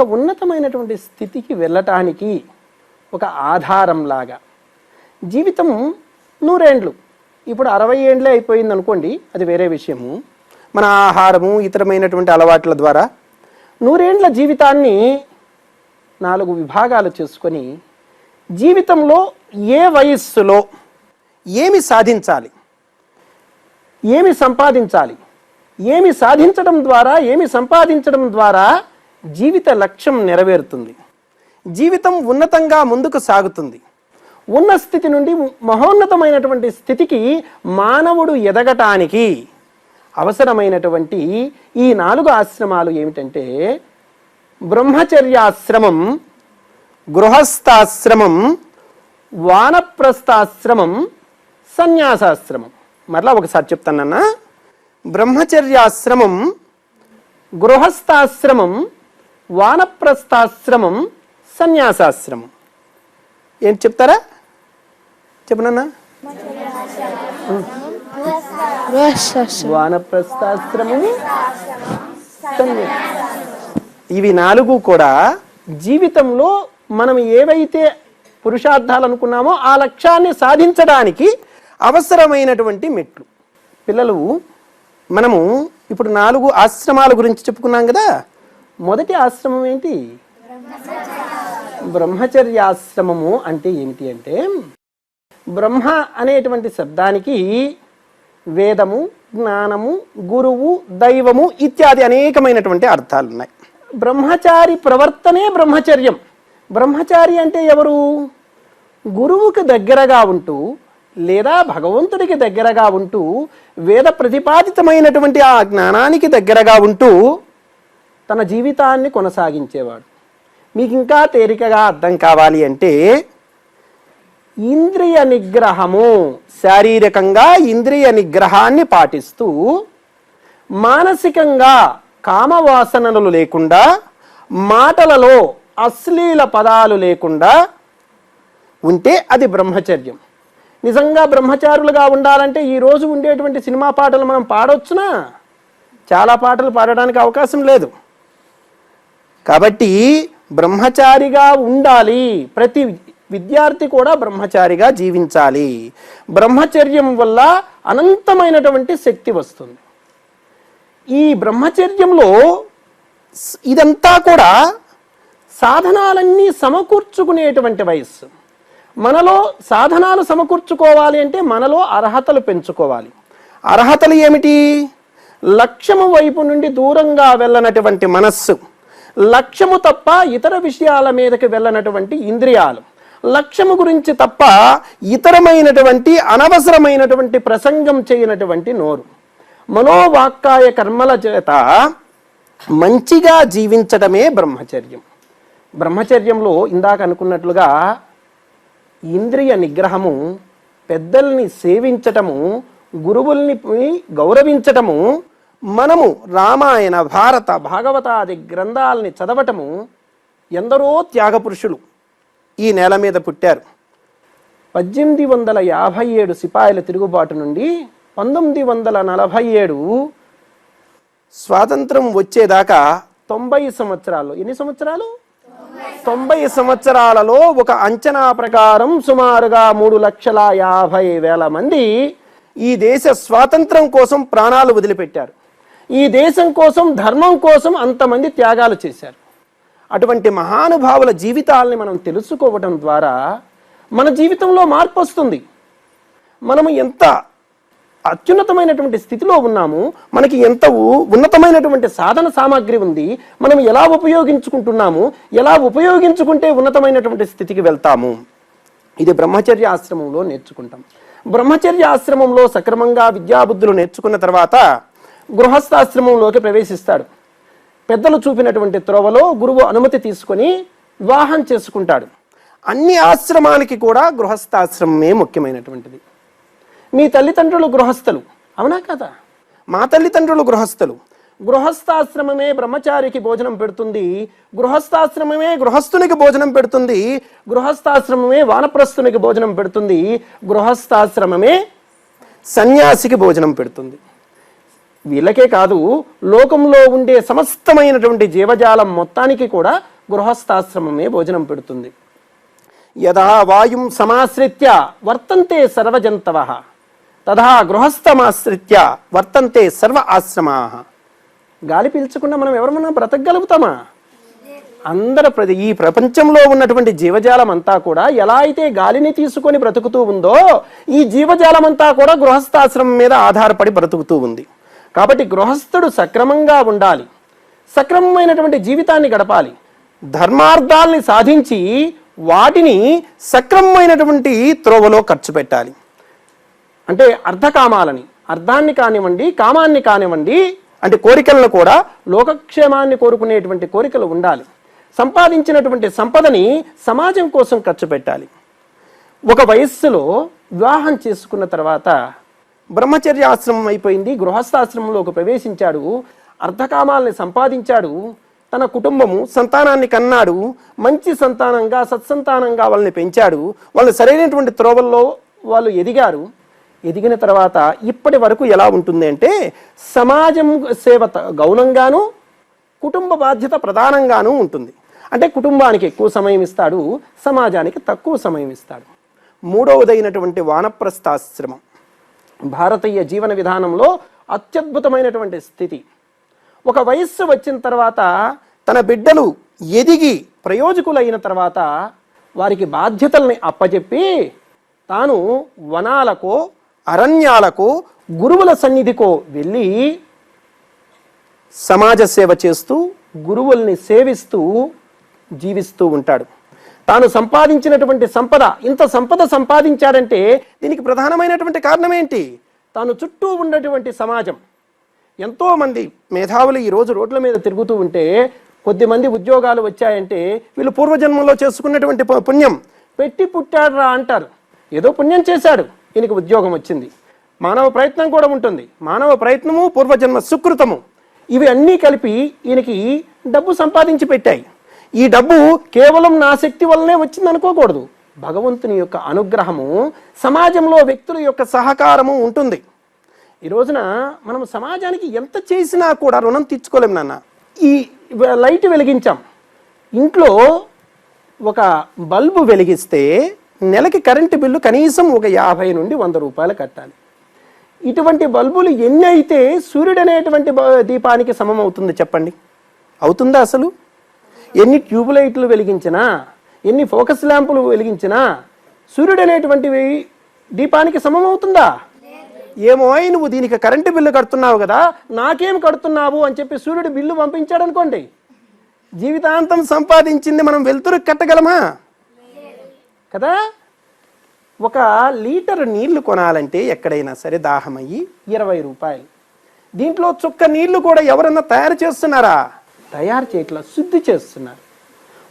ఒక ఉన్నతమైనటువంటి స్థితికి వెళ్ళటానికి ఒక ఆధారంలాగా. జీవితం నూరేండ్లు. ఇప్పుడు అరవై ఏండ్లే అయిపోయింది అనుకోండి అది వేరే విషయము. మన ఆహారము ఇతరమైనటువంటి అలవాట్ల ద్వారా నూరేండ్ల జీవితాన్ని నాలుగు విభాగాలు చేసుకొని జీవితంలో ఏ వయస్సులో ఏమి సాధించాలి? ఏమి సంపాదించాలి? ఏమి సాధించడం ద్వారా ఏమి సంపాదించడం ద్వారా జీవిత లక్ష్యం నెరవేరుతుంది. జీవితం ఉన్నతంగా ముందుకు సాగుతుంది. ఉన్న స్థితి నుండి మహోన్నతమైనటువంటి స్థితికి మానవుడు ఎదగటానికి అవసరమైనటువంటి ఈ నాలుగు ఆశ్రమాలు ఏమిటంటే బ్రహ్మచర్యాశ్రమం గృహస్థాశ్రమం వానప్రస్థాశ్రమం సన్యాసాశ్రమం. మరలా ఒకసారి చెప్తానన్నా బ్రహ్మచర్యాశ్రమం గృహస్థాశ్రమం వానప్రస్థాశ్రమం సన్యాసాశ్రమం. ఏంటి చెప్తారా? చెప్పనన్నా వానప్రస్థాశ్రమము సన్యా- ఇవి నాలుగు కూడా జీవితంలో మనం ఏవైతే పురుషార్థాలు అనుకున్నామో ఆ లక్ష్యాన్ని సాధించడానికి అవసరమైనటువంటి మెట్లు. పిల్లలు మనము ఇప్పుడు నాలుగు ఆశ్రమాల గురించి చెప్పుకున్నాం కదా? మొదటి ఆశ్రమం ఏంటి? బ్రహ్మచర్యాశ్రమము అంటే ఏమిటి అంటే బ్రహ్మ అనేటువంటి శబ్దానికి వేదము జ్ఞానము గురువు దైవము ఇత్యాది అనేకమైనటువంటి అర్థాలు ఉన్నాయి బ్రహ్మచారి ప్రవర్తనే బ్రహ్మచర్యం. బ్రహ్మచారి అంటే ఎవరు? గురువుకి దగ్గరగా ఉంటూ లేదా భగవంతుడికి దగ్గరగా ఉంటూ వేద ప్రతిపాదితమైనటువంటి ఆ జ్ఞానానికి దగ్గరగా ఉంటూ తన జీవితాన్ని కొనసాగించేవాడు. మీకు ఇంకా తేలికగా అర్థం కావాలి అంటే ఇంద్రియ నిగ్రహము శారీరకంగా ఇంద్రియ నిగ్రహాన్ని పాటిస్తూ మానసికంగా కామవాసనలు లేకుండా మాటలలో అశ్లీల పదాలు లేకుండా ఉంటే అది బ్రహ్మచర్యం. నిజంగా బ్రహ్మచారులుగా ఉండాలంటే ఈరోజు ఉండేటువంటి సినిమా పాటలు మనం పాడొచ్చునా? చాలా పాటలు పాడడానికి అవకాశం లేదు. కాబట్టి బ్రహ్మచారిగా ఉండాలి. ప్రతి విద్యార్థి కూడా బ్రహ్మచారిగా జీవించాలి. బ్రహ్మచర్యం వల్ల అనంతమైనటువంటి శక్తి వస్తుంది. ఈ బ్రహ్మచర్యంలో ఇదంతా కూడా సాధనాలన్నీ సమకూర్చుకునేటువంటి వయస్సు. మనలో సాధనాలు సమకూర్చుకోవాలి అంటే మనలో అర్హతలు పెంచుకోవాలి. అర్హతలు ఏమిటి? లక్ష్యము వైపు నుండి దూరంగా వెళ్ళనటువంటి మనస్సు. లక్ష్యము తప్ప ఇతర విషయాల మీదకి వెళ్ళనటువంటి ఇంద్రియాలు. లక్ష్యము గురించి తప్ప ఇతరమైనటువంటి అనవసరమైనటువంటి ప్రసంగం చేయనటువంటి నోరు. మనోవాక్కాయ కర్మల చేత మంచిగా జీవించడమే బ్రహ్మచర్యం. బ్రహ్మచర్యంలో ఇందాక అనుకున్నట్లుగా ఇంద్రియ నిగ్రహము పెద్దల్ని సేవించటము గురువుల్ని గౌరవించటము మనము రామాయణ భారత భాగవతాది గ్రంథాలని చదవటము ఎందరో త్యాగపురుషులు ఈ నేల మీద పుట్టారు. పద్దెనిమిది వందల యాభై ఏడు సిపాయిల తిరుగుబాటు నుండి పంతొమ్మిది వందల నలభై ఏడు స్వాతంత్రం వచ్చేదాకా తొంభై సంవత్సరాలు. ఎన్ని సంవత్సరాలు? తొంభై సంవత్సరాలలో ఒక అంచనా ప్రకారం సుమారుగా మూడు లక్షల యాభై వేల మంది ఈ దేశ స్వాతంత్రం కోసం ప్రాణాలు వదిలిపెట్టారు. ఈ దేశం కోసం ధర్మం కోసం అంతమంది త్యాగాలు చేశారు. అటువంటి మహానుభావుల జీవితాలని మనం తెలుసుకోవడం ద్వారా మన జీవితంలో మార్పు వస్తుంది. మనము ఎంత అత్యున్నతమైనటువంటి స్థితిలో ఉన్నాము మనకి ఎంత ఉన్నతమైనటువంటి సాధన సామాగ్రి ఉంది మనం ఎలా ఉపయోగించుకుంటున్నాము ఎలా ఉపయోగించుకుంటే ఉన్నతమైనటువంటి స్థితికి వెళ్తాము. ఇది బ్రహ్మచర్య ఆశ్రమంలో నేర్చుకుంటాం. బ్రహ్మచర్య ఆశ్రమంలో సక్రమంగా విద్యాబుద్ధులు నేర్చుకున్న తర్వాత గృహస్థాశ్రమంలోకి ప్రవేశిస్తాడు. పెద్దలు చూపినటువంటి త్రోవలో గురువు అనుమతి తీసుకొని వివాహం చేసుకుంటాడు. అన్ని ఆశ్రమానికి కూడా గృహస్థాశ్రమమే ముఖ్యమైనటువంటిది. మీ తల్లిదండ్రులు గృహస్థలు? అవునా కదా? మా తల్లిదండ్రులు గృహస్థలు. గృహస్థాశ్రమమే బ్రహ్మచారికి భోజనం పెడుతుంది. గృహస్థాశ్రమమే గృహస్థునికి భోజనం పెడుతుంది. గృహస్థాశ్రమమే వానప్రస్థునికి భోజనం పెడుతుంది. గృహస్థాశ్రమమే సన్యాసికి భోజనం పెడుతుంది. వీళ్ళకే కాదు లోకంలో ఉండే సమస్తమైనటువంటి జీవజాలం మొత్తానికి కూడా గృహస్థాశ్రమమే భోజనం పెడుతుంది. యదా వాయుం సమాశ్రిత్య వర్తంతే సర్వజంతవ. తథా గృహస్థమాశ్రిత్య వర్తంతే సర్వ ఆశ్రమా. గాలి పీల్చకుండా మనం ఎవరమన్నా బ్రతకగలుగుతామా? అందర ప్రతి ఈ ప్రపంచంలో ఉన్నటువంటి జీవజాలం అంతా కూడా ఎలా అయితే గాలిని తీసుకొని బ్రతుకుతూ ఉందో ఈ జీవజాలం అంతా కూడా గృహస్థాశ్రమం మీద ఆధారపడి బ్రతుకుతూ ఉంది. కాబట్టి గృహస్థుడు సక్రమంగా ఉండాలి. సక్రమమైనటువంటి జీవితాన్ని గడపాలి. ధర్మార్థాల్ని సాధించి వాటిని సక్రమమైనటువంటి త్రోవలో ఖర్చు పెట్టాలి. అంటే అర్ధకామాలని అర్థాన్ని కానివ్వండి కామాన్ని కానివ్వండి అంటే కోరికలను కూడా లోకక్షేమాన్ని కోరుకునేటువంటి కోరికలు ఉండాలి. సంపాదించినటువంటి సంపదని సమాజం కోసం ఖర్చు పెట్టాలి. ఒక వయస్సులో వివాహం చేసుకున్న తర్వాత బ్రహ్మచర్య ఆశ్రమం అయిపోయింది గృహస్థాశ్రమంలోకి ప్రవేశించాడు అర్ధకామాల్ని సంపాదించాడు తన కుటుంబము సంతానాన్ని కన్నాడు మంచి సంతానంగా సత్సంతానంగా వాళ్ళని పెంచాడు వాళ్ళు సరైనటువంటి త్రోవల్లో వాళ్ళు ఎదిగారు. ఎదిగిన తర్వాత ఇప్పటి వరకు ఎలా ఉంటుంది అంటే సమాజం సేవ త- గౌనంగాను కుటుంబ బాధ్యత ప్రధానంగానూ ఉంటుంది. అంటే కుటుంబానికి ఎక్కువ సమయం ఇస్తాడు సమాజానికి తక్కువ సమయం ఇస్తాడు. మూడవదైనటువంటి వానప్రస్థాశ్రమం. భారతీయ జీవన విధానంలో అత్యద్భుతమైనటువంటి స్థితి. ఒక వయస్సు వచ్చిన తర్వాత తన బిడ్డలు ఎదిగి ప్రయోజకులైన తర్వాత వారికి బాధ్యతల్ని అప్పచెప్పి తాను వనాలకో అరణ్యాలకు గురువుల సన్నిధికో వెళ్ళి సమాజ సేవ చేస్తూ గురువుల్ని సేవిస్తూ జీవిస్తూ ఉంటాడు. తాను సంపాదించినటువంటి సంపద ఇంత సంపద సంపాదించాడంటే దీనికి ప్రధానమైనటువంటి కారణం ఏంటి తాను చుట్టూ ఉన్నటువంటి సమాజం. ఎంతోమంది మేధావులు ఈ రోజు రోడ్ల మీద తిరుగుతూ ఉంటే కొద్దిమంది ఉద్యోగాలు వచ్చాయంటే వీళ్ళు పూర్వజన్మంలో చేసుకున్నటువంటి పు- పుణ్యం. పెట్టి పుట్టాడురా అంటారు. ఏదో పుణ్యం చేశాడు. ఈయనకి ఉద్యోగం వచ్చింది. మానవ ప్రయత్నం కూడా ఉంటుంది. మానవ ప్రయత్నము పూర్వజన్మ సుకృతము. ఇవి అన్నీ కలిపి ఈయనకి డబ్బు సంపాదించి పెట్టాయి. ఈ డబ్బు కేవలం నా శక్తి వల్లనే వచ్చింది అనుకోకూడదు. భగవంతుని యొక్క అనుగ్రహము సమాజంలో వ్యక్తుల యొక్క సహకారము ఉంటుంది. ఈ రోజున మనం సమాజానికి ఎంత చేసినా కూడా రుణం తీర్చుకోలేము నాన్న. ఈ లైట్ వెలిగించాం. ఇంట్లో ఒక బల్బు వెలిగిస్తే నెలకి కరెంటు బిల్లు కనీసం ఒక యాభై నుండి వంద రూపాయలు కట్టాలి. ఇటువంటి బల్బులు ఎన్ని అయితే సూర్యుడు అనేటువంటి దీపానికి సమం అవుతుంది చెప్పండి. అవుతుందా అసలు? ఎన్ని ట్యూబ్ లైట్లు వెలిగించినా ఎన్ని ఫోకస్ ల్యాంపులు వెలిగించినా సూర్యుడు అనేటువంటివి దీపానికి సమమవుతుందా? ఏమో అయి నువ్వు దీనికి కరెంటు బిల్లు కడుతున్నావు కదా నాకేం కడుతున్నావు అని చెప్పి సూర్యుడు బిల్లు పంపించాడు అనుకోండి జీవితాంతం సంపాదించింది మనం వెలుతురు కట్టగలమా? కదా? ఒక లీటర్ నీళ్ళు కొనాలంటే ఎక్కడైనా సరే దాహమయ్యి ఇరవై రూపాయలు. దీంట్లో చుక్క నీళ్ళు కూడా ఎవరన్నా తయారు చేస్తున్నారా? తయారు చేయట్లా శుద్ధి చేస్తున్నారు.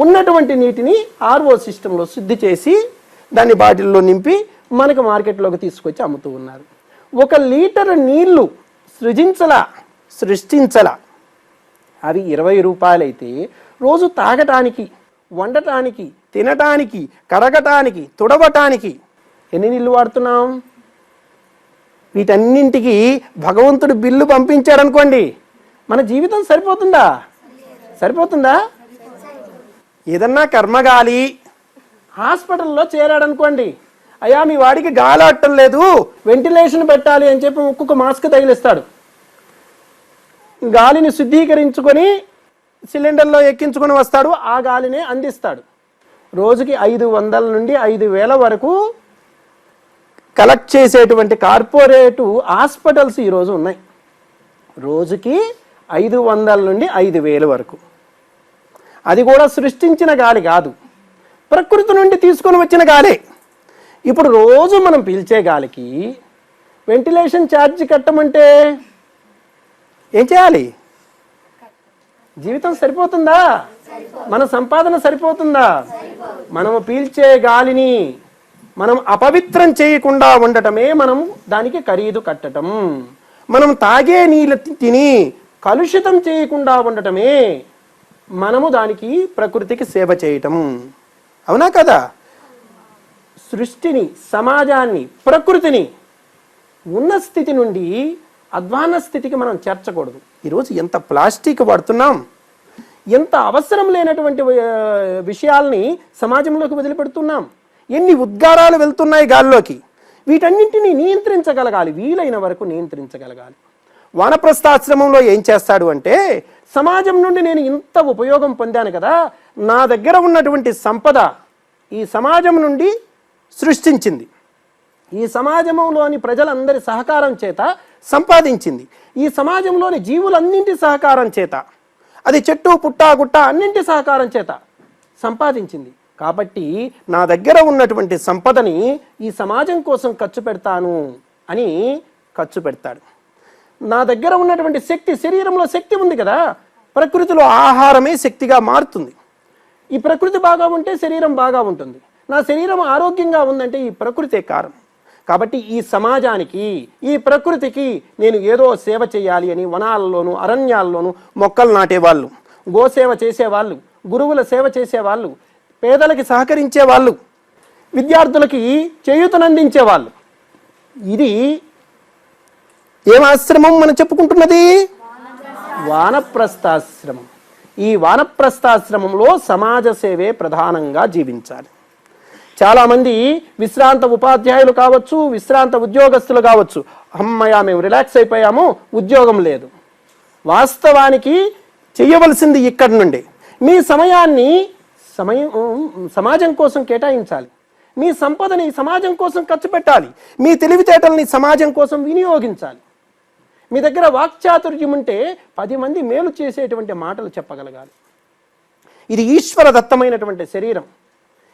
ఉన్నటువంటి నీటిని ఆర్ఓ సిస్టంలో శుద్ధి చేసి దాన్ని బాటిల్లో నింపి మనకు మార్కెట్లోకి తీసుకొచ్చి అమ్ముతూ ఉన్నారు. ఒక లీటర్ నీళ్ళు సృజించలా సృష్టించలా. అవి ఇరవై రూపాయలైతే రోజు తాగటానికి వండటానికి తినటానికి కడగటానికి తుడవటానికి ఎన్ని నీళ్ళు వాడుతున్నాం? వీటన్నింటికి భగవంతుడు బిల్లు పంపించాడనుకోండి. మన జీవితం సరిపోతుందా? సరిపోతుందా? ఏదన్నా కర్మగాలి హాస్పిటల్లో చేరాడనుకోండి. అయ్యా మీ వాడికి గాలి అట్టం లేదు. వెంటిలేషన్ పెట్టాలి అని చెప్పి ఒక్కొక్క మాస్క్ తగిలిస్తాడు. గాలిని శుద్ధీకరించుకొని సిలిండర్లో ఎక్కించుకొని వస్తాడు. ఆ గాలిని అందిస్తాడు. రోజుకి ఐదు వందల నుండి ఐదు వేల వరకు కలెక్ట్ చేసేటువంటి కార్పొరేటు హాస్పిటల్స్ ఈరోజు ఉన్నాయి. రోజుకి ఐదు వందల నుండి ఐదు వేల వరకు. అది కూడా సృష్టించిన గాలి కాదు. ప్రకృతి నుండి తీసుకొని వచ్చిన గాలే. ఇప్పుడు రోజు మనం పీల్చే గాలికి వెంటిలేషన్ ఛార్జ్ కట్టమంటే ఏం చేయాలి? జీవితం సరిపోతుందా? మన సంపాదన సరిపోతుందా? మనము పీల్చే గాలిని మనం అపవిత్రం చేయకుండా ఉండటమే మనం దానికి ఖరీదు కట్టటం. మనం తాగే నీళ్ళు తిని కలుషితం చేయకుండా ఉండటమే మనము దానికి ప్రకృతికి సేవ చేయటం. అవునా కదా? సృష్టిని సమాజాన్ని ప్రకృతిని ఉన్న స్థితి నుండి అధ్వాన స్థితికి మనం చేర్చకూడదు. ఈరోజు ఎంత ప్లాస్టిక్ వాడుతున్నాం ఎంత అవసరం లేనటువంటి విషయాల్ని సమాజంలోకి వదిలిపెడుతున్నాం. ఎన్ని ఉద్గారాలు వెళ్తున్నాయి గాల్లోకి. వీటన్నింటినీ నియంత్రించగలగాలి వీలైన వరకు నియంత్రించగలగాలి. వానప్రస్థాశ్రమంలో ఏం చేస్తాడు అంటే సమాజం నుండి నేను ఇంత ఉపయోగం పొందాను కదా నా దగ్గర ఉన్నటువంటి సంపద ఈ సమాజం నుండి సృష్టించింది. ఈ సమాజంలోని ప్రజలందరి సహకారం చేత సంపాదించింది. ఈ సమాజంలోని జీవులన్నింటి సహకారం చేత అది చెట్టు పుట్ట గుట్ట అన్నింటి సహకారం చేత సంపాదించింది. కాబట్టి నా దగ్గర ఉన్నటువంటి సంపదని ఈ సమాజం కోసం ఖర్చు పెడతాను అని ఖర్చు పెడతాడు. నా దగ్గర ఉన్నటువంటి శక్తి శరీరంలో శక్తి ఉంది కదా ప్రకృతిలో ఆహారమే శక్తిగా మారుతుంది. ఈ ప్రకృతి బాగా ఉంటే శరీరం బాగా ఉంటుంది. నా శరీరం ఆరోగ్యంగా ఉందంటే ఈ ప్రకృతే కారణం. కాబట్టి ఈ సమాజానికి ఈ ప్రకృతికి నేను ఏదో సేవ చేయాలి అని వనాలలోను అరణ్యాల్లోనూ మొక్కలు నాటేవాళ్ళు గోసేవ చేసేవాళ్ళు గురువుల సేవ చేసేవాళ్ళు పేదలకి సహకరించే వాళ్ళు విద్యార్థులకి చేయూతనందించే వాళ్ళు ఇది ఏం ఆశ్రమం మనం చెప్పుకుంటున్నది? వానప్రస్థాశ్రమం. ఈ వానప్రస్థాశ్రమంలో సమాజ సేవే ప్రధానంగా జీవించాలి. చాలామంది విశ్రాంత ఉపాధ్యాయులు కావచ్చు విశ్రాంత ఉద్యోగస్తులు కావచ్చు అమ్మయ్య మేము రిలాక్స్ అయిపోయాము ఉద్యోగం లేదు. వాస్తవానికి చేయవలసింది ఇక్కడి నుండి. మీ సమయాన్ని సమయం సమాజం కోసం కేటాయించాలి. మీ సంపదని సమాజం కోసం ఖర్చు పెట్టాలి. మీ తెలివితేటల్ని సమాజం కోసం వినియోగించాలి. మీ దగ్గర వాక్చాతుర్యం ఉంటే పది మంది మేలు చేసేటువంటి మాటలు చెప్పగలగాలి. ఇది ఈశ్వర దత్తమైనటువంటి శరీరం.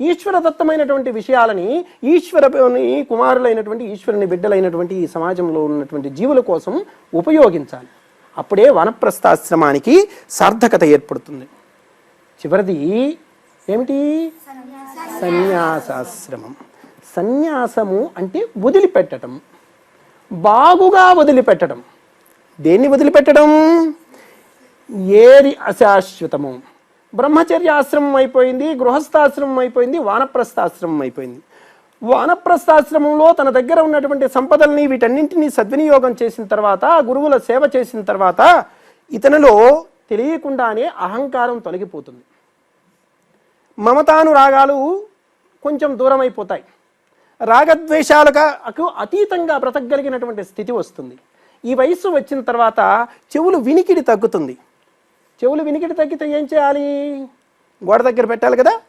ఈశ్వర దత్తమైనటువంటి విషయాలని ఈశ్వరుని కుమారులైనటువంటి ఈశ్వరుని బిడ్డలైనటువంటి ఈ సమాజంలో ఉన్నటువంటి జీవుల కోసం ఉపయోగించాలి. అప్పుడే వనప్రస్థాశ్రమానికి సార్థకత ఏర్పడుతుంది. చివరిది ఏమిటి? సన్యాసాశ్రమం. సన్యాసము అంటే వదిలిపెట్టడం బాగుగా వదిలిపెట్టడం దేన్ని వదిలిపెట్టడం? ఏది అశాశ్వతము. బ్రహ్మచర్య ఆశ్రమం అయిపోయింది గృహస్థాశ్రమం అయిపోయింది వానప్రస్థాశ్రమం అయిపోయింది. వానప్రస్థాశ్రమంలో తన దగ్గర ఉన్నటువంటి సంపదల్ని వీటన్నింటినీ సద్వినియోగం చేసిన తర్వాత గురువుల సేవ చేసిన తర్వాత ఇతనిలో తెలియకుండానే అహంకారం తొలగిపోతుంది. మమతానురాగాలు కొంచెం దూరం అయిపోతాయి రాగద్వేషాలకు అతీతంగా బ్రతకగలిగినటువంటి స్థితి వస్తుంది. ఈ వయస్సు వచ్చిన తర్వాత చెవులు వినికిడి తగ్గుతుంది. చెవులు వినికిడి తగ్గితే ఏం చేయాలి? గోడ దగ్గర పెట్టాలి కదా?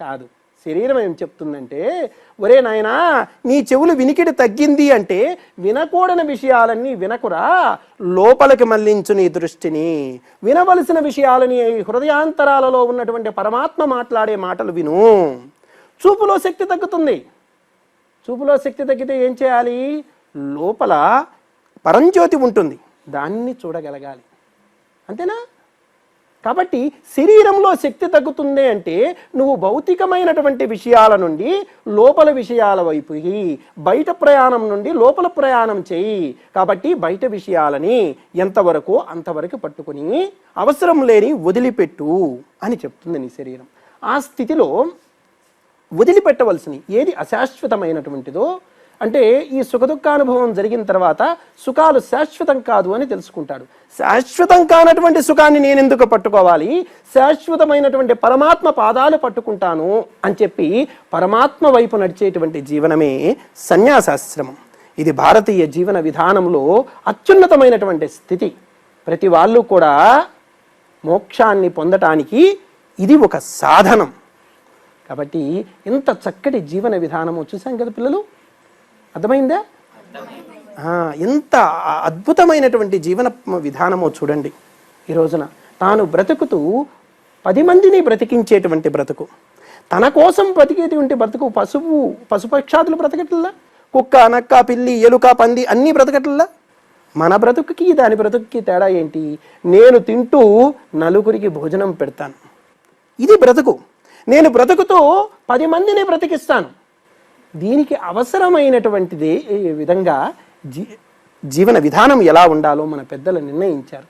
కాదు. శరీరం ఏం చెప్తుందంటే ఒరే నాయనా నీ చెవులు వినికిడి తగ్గింది అంటే వినకూడని విషయాలన్నీ వినకురా. లోపలికి మళ్ళించు నీ దృష్టిని. వినవలసిన విషయాలని హృదయాంతరాలలో ఉన్నటువంటి పరమాత్మ మాట్లాడే మాటలు విను. చూపులో శక్తి తగ్గుతుంది. చూపులో శక్తి తగ్గితే ఏం చేయాలి? లోపల పరంజ్యోతి ఉంటుంది. దాన్ని చూడగలగాలి. అంతేనా? కాబట్టి శరీరంలో శక్తి తగ్గుతుంది అంటే నువ్వు భౌతికమైనటువంటి విషయాల నుండి లోపల విషయాల వైపు బయట ప్రయాణం నుండి లోపల ప్రయాణం చేయి. కాబట్టి బయట విషయాలని ఎంతవరకు అంతవరకు పట్టుకుని అవసరం లేని వదిలిపెట్టు అని చెప్తుంది నీ శరీరం. ఆ స్థితిలో వదిలిపెట్టవలసినవి ఏది అశాశ్వతమైనటువంటిదో అంటే ఈ సుఖదుఖానుభవం జరిగిన తర్వాత సుఖాలు శాశ్వతం కాదు అని తెలుసుకుంటాడు. శాశ్వతం కానటువంటి సుఖాన్ని నేను ఎందుకు పట్టుకోవాలి? శాశ్వతమైనటువంటి పరమాత్మ పాదాలు పట్టుకుంటాను అని చెప్పి పరమాత్మ వైపు నడిచేటువంటి జీవనమే సన్యాసాశ్రమం. ఇది భారతీయ జీవన విధానంలో అత్యున్నతమైనటువంటి స్థితి. ప్రతి వాళ్ళు కూడా మోక్షాన్ని పొందటానికి ఇది ఒక సాధనం. కాబట్టి ఇంత చక్కటి జీవన విధానము చూసాం కదా పిల్లలు? అర్థమైందా? ఎంత అద్భుతమైనటువంటి జీవన విధానమో చూడండి ఈ రోజున. తాను బ్రతుకుతూ పది మందిని బ్రతికించేటువంటి బ్రతుకు. తన కోసం బ్రతికేటువంటి బ్రతుకు పశువు పశుపక్షాదులు బ్రతకట్లా? కుక్క నక్క పిల్లి ఎలుక పంది అన్నీ బ్రతకట్లా? మన బ్రతుకుకి దాని బ్రతుకుకి తేడా ఏంటి? నేను తింటూ నలుగురికి భోజనం పెడతాను. ఇది బ్రతుకు. నేను బ్రతుకుతూ పది మందిని బ్రతికిస్తాను. దీనికి అవసరమైనటువంటిది విధంగా జీ జీవన విధానం ఎలా ఉండాలో మన పెద్దలు నిర్ణయించారు.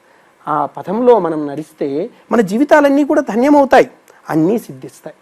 ఆ పథంలో మనం నడిస్తే మన జీవితాలన్నీ కూడా ధన్యమవుతాయి. అన్నీ సిద్ధిస్తాయి.